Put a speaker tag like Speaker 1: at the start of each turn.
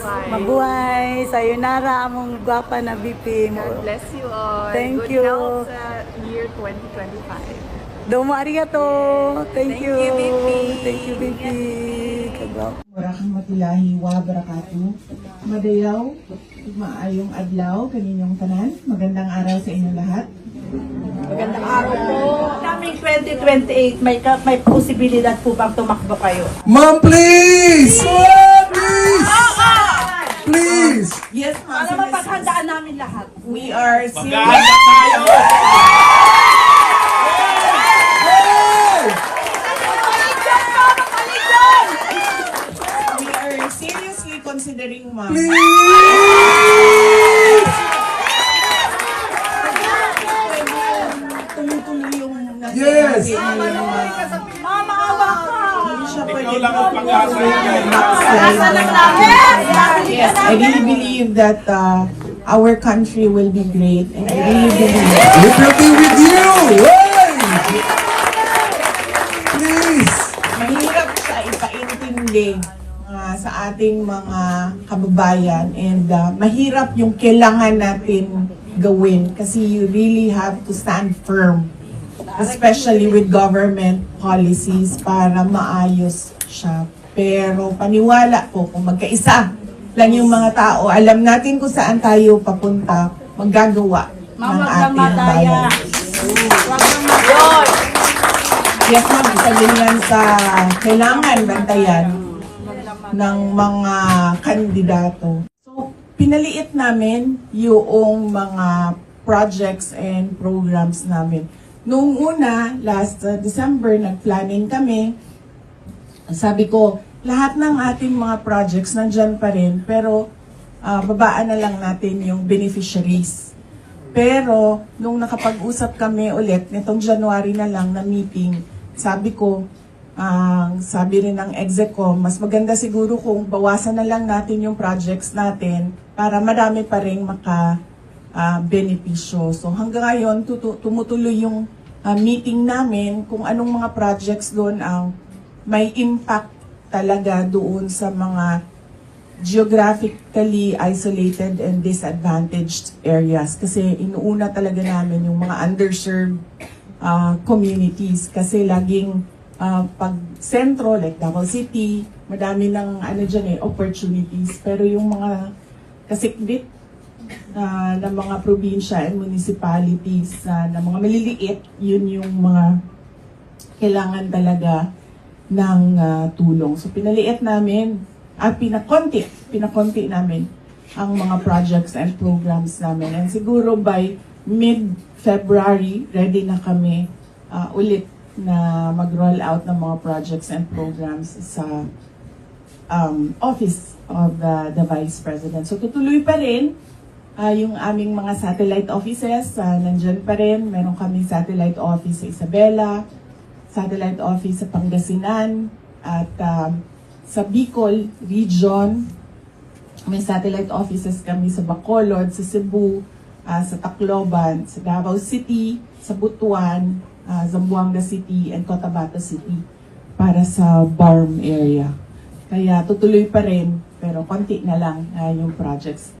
Speaker 1: Mabuhay.
Speaker 2: Mabuhay. Sayonara among gwapa na BP mo.
Speaker 1: God bless you all.
Speaker 2: Thank
Speaker 1: Good
Speaker 2: you.
Speaker 1: health sa year 2025.
Speaker 2: Domo arigato. Thank,
Speaker 1: Thank
Speaker 2: you.
Speaker 1: you, BP.
Speaker 2: Thank you, BP. Kagwapo.
Speaker 3: Warakahmatullahi wa barakatuh. Madayaw, maayong adlaw kaninyong tanan. Magandang araw sa inyo lahat.
Speaker 4: Magandang araw po. Kaming 2028, may, may posibilidad po bang tumakbo kayo?
Speaker 5: Ma'am, please! Please!
Speaker 3: We are serious. We are seriously considering, ma'am. Tumutuloy yung nasa
Speaker 5: Yes.
Speaker 4: Mama, awa ka!
Speaker 3: Hindi siya pwede
Speaker 6: Ikaw lang ang pag-asa niya.
Speaker 4: Asa lang namin!
Speaker 3: Yes, I really believe that uh, our country will be great. And I really believe
Speaker 5: It will be with you! Hey! Please!
Speaker 3: mahirap siya ipaintindi uh, sa ating mga kababayan and uh, mahirap yung kailangan natin gawin kasi you really have to stand firm especially with government policies para maayos siya. Pero paniwala po kung magkaisa lang yung mga tao, alam natin kung saan tayo papunta, maggagawa ng ating bayan. Yes, ma'am. Isa din yan sa kailangan bantayan ng mga kandidato. So, pinaliit namin yung mga projects and programs namin. Noong una, last uh, December, nag-planning kami. Sabi ko, lahat ng ating mga projects nandyan pa rin, pero ah, babaan na lang natin yung beneficiaries. Pero, nung nakapag-usap kami ulit, nitong January na lang na meeting, sabi ko, ang sabi rin ng execo, mas maganda siguro kung bawasan na lang natin yung projects natin para marami pa rin maka ah, benepisyo. So hanggang ngayon, tumutuloy yung ah, meeting namin kung anong mga projects doon ang may impact talaga doon sa mga geographically isolated and disadvantaged areas. Kasi inuuna talaga namin yung mga underserved uh, communities. Kasi laging uh, pag sentro like Davao City, madami ng ano dyan eh, opportunities. Pero yung mga kasikbit uh, ng mga probinsya and municipalities uh, na mga maliliit, yun yung mga kailangan talaga ng uh, tulong. So pinaliit namin at pinakonti, pinakonti namin ang mga projects and programs namin. And siguro by mid-February, ready na kami uh, ulit na mag-roll out ng mga projects and programs sa um, office of the, the Vice President. So tutuloy pa rin ah, yung aming mga satellite offices, uh, nandyan pa rin. Meron kaming satellite office sa Isabela, satellite office sa Pangasinan, at um, sa Bicol region, may satellite offices kami sa Bacolod, sa Cebu, ah, sa Tacloban, sa Davao City, sa Butuan, ah, Zamboanga City, and Cotabato City para sa BARM area. Kaya tutuloy pa rin, pero konti na lang ah, yung projects.